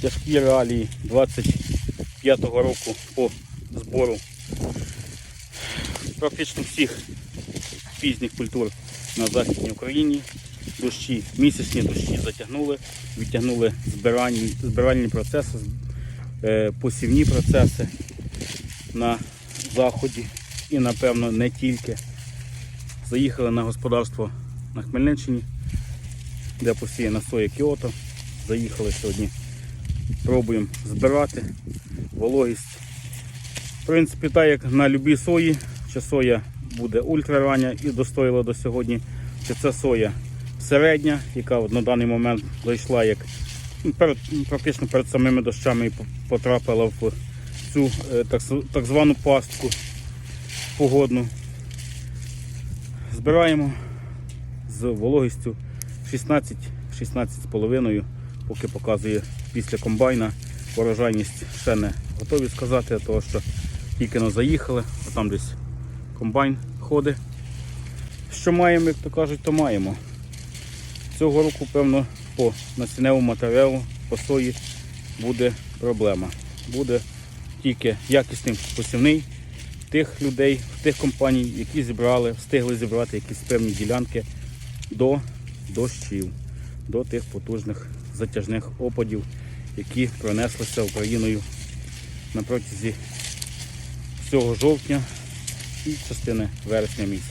тяжкі реалії 25-го року по збору практично всіх пізніх культур на Західній Україні. Дощі, місячні дощі затягнули, відтягнули збиральні, збиральні процеси, е, посівні процеси на заході і, напевно, не тільки. Заїхали на господарство на Хмельниччині, де посіяна соя Кіото. Заїхали сьогодні, пробуємо збирати вологість. В принципі, так як на любій сої, чи соя буде ультрарання і достоїла до сьогодні, чи це соя середня, яка на даний момент зайшла як ну, перед, практично перед самими дощами і потрапила в цю е, так, так звану пастку погодну. Збираємо з вологістю 16 16,5, поки показує після комбайна. Урожайність ще не готові сказати, тому що тільки но заїхали, а там десь комбайн ходить. Що маємо, як то кажуть, то маємо. Цього року, певно, по насінневому матеріалу, по сої буде проблема. Буде тільки якісний посівний тих людей, тих компаній, які зібрали, встигли зібрати якісь певні ділянки до дощів, до тих потужних затяжних опадів, які пронеслися Україною на протязі всього жовтня і частини вересня місяця.